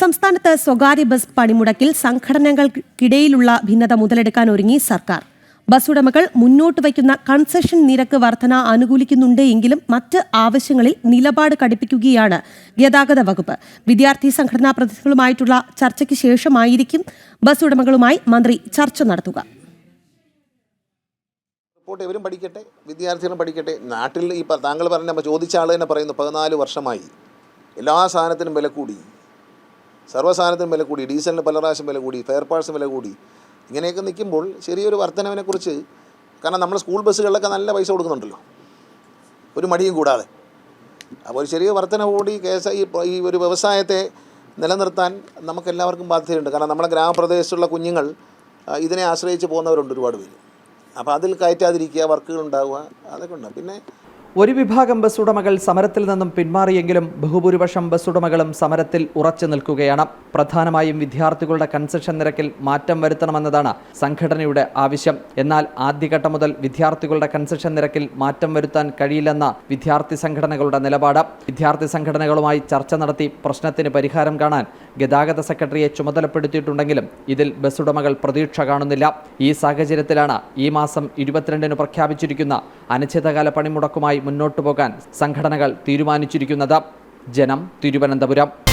സംസ്ഥാനത്ത് സ്വകാര്യ ബസ് പണിമുടക്കിൽ സംഘടനകൾക്കിടയിലുള്ള ഭിന്നത മുതലെടുക്കാൻ ഒരുങ്ങി സർക്കാർ. ബസ് ഉടമകൾ മുന്നോട്ട് വയ്ക്കുന്ന കൺസെഷൻ നിരക്ക് വർധന അനുകൂലിക്കുന്നുണ്ട് എങ്കിലും മറ്റ് ആവശ്യങ്ങളിൽ നിലപാട് കടുപ്പിക്കുകയാണ് ഗതാഗത വകുപ്പ്. വിദ്യാർത്ഥി സംഘടനാ പ്രതിനിധികളുമായിട്ടുള്ള ചർച്ചയ്ക്ക് ശേഷമായിരിക്കും ബസ് ഉടമകളുമായി മന്ത്രി ചർച്ച നടത്തുക. റിപ്പോർട്ട് പഠിക്കട്ടെ വിദ്യാർത്ഥികളും പഠിക്കട്ടെ. നാട്ടിൽ ഈ താങ്കൾ പറഞ്ഞ ചോദിച്ച ആൾ തന്നെ പറയുന്നു പതിനാല് വർഷമായി. എല്ലാ സാധനത്തിനും വില കൂടി. സർവ സാധനത്തിനും വില കൂടി ഡീസലിന് പല പ്രാവശ്യം വില കൂടി ഫെയർ പാർട്സിന് വില കൂടി. ഇങ്ങനെയൊക്കെ നിൽക്കുമ്പോൾ ചെറിയൊരു വർധനവിനെക്കുറിച്ച് കാരണം നമ്മൾ സ്കൂൾ ബസ്സുകളിലൊക്കെ നല്ല പൈസ കൊടുക്കുന്നുണ്ടല്ലോ. ഒരു മടിയും കൂടാതെ. അപ്പോൾ ഒരു ചെറിയ വർധന കൂടി കേസ് ഈ ഈ ഒരു വ്യവസായത്തെ നിലനിർത്താൻ നമുക്കെല്ലാവർക്കും ബാധ്യതയുണ്ട്. കാരണം നമ്മുടെ ഗ്രാമപ്രദേശത്തുള്ള കുഞ്ഞുങ്ങൾ ഇതിനെ ആശ്രയിച്ച് പോകുന്നവരുണ്ട് ഒരുപാട് പേര്. അപ്പോൾ അതിൽ കയറ്റാതിരിക്കുക വർക്കുകൾ ഉണ്ടാവുക അതൊക്കെ ഉണ്ട്. പിന്നെ ഒരു വിഭാഗം ബസ് ഉടമകൾ സമരത്തിൽ നിന്നും പിന്മാറിയെങ്കിലും ബഹുഭൂരിപക്ഷം ബസ് ഉടമകളും സമരത്തിൽ ഉറച്ചു നിൽക്കുകയാണ്. പ്രധാനമായും വിദ്യാർത്ഥികളുടെ കൺസെഷൻ നിരക്കിൽ മാറ്റം വരുത്തണമെന്നതാണ് സംഘടനയുടെ ആവശ്യം. എന്നാൽ ആദ്യഘട്ടം മുതൽ വിദ്യാർത്ഥികളുടെ കൺസെഷൻ നിരക്കിൽ മാറ്റം വരുത്താൻ കഴിയില്ലെന്ന വിദ്യാർത്ഥി സംഘടനകളുടെ നിലപാട്. വിദ്യാർത്ഥി സംഘടനകളുമായി ചർച്ച നടത്തി പ്രശ്നത്തിന് പരിഹാരം കാണാൻ ഗതാഗത സെക്രട്ടറിയെ ചുമതലപ്പെടുത്തിയിട്ടുണ്ടെങ്കിലും ഇതിൽ ബസ് ഉടമകൾ പ്രതീക്ഷ കാണുന്നില്ല. ഈ സാഹചര്യത്തിലാണ് ഈ മാസം ഇരുപത്തിരണ്ടിന് പ്രഖ്യാപിച്ചിരിക്കുന്ന അനിശ്ചിതകാല പണിമുടക്കുമായി മുന്നോട്ടു പോകാൻ സംഘടനകൾ തീരുമാനിച്ചിരിക്കുന്നത്. ജനം തിരുവനന്തപുരം.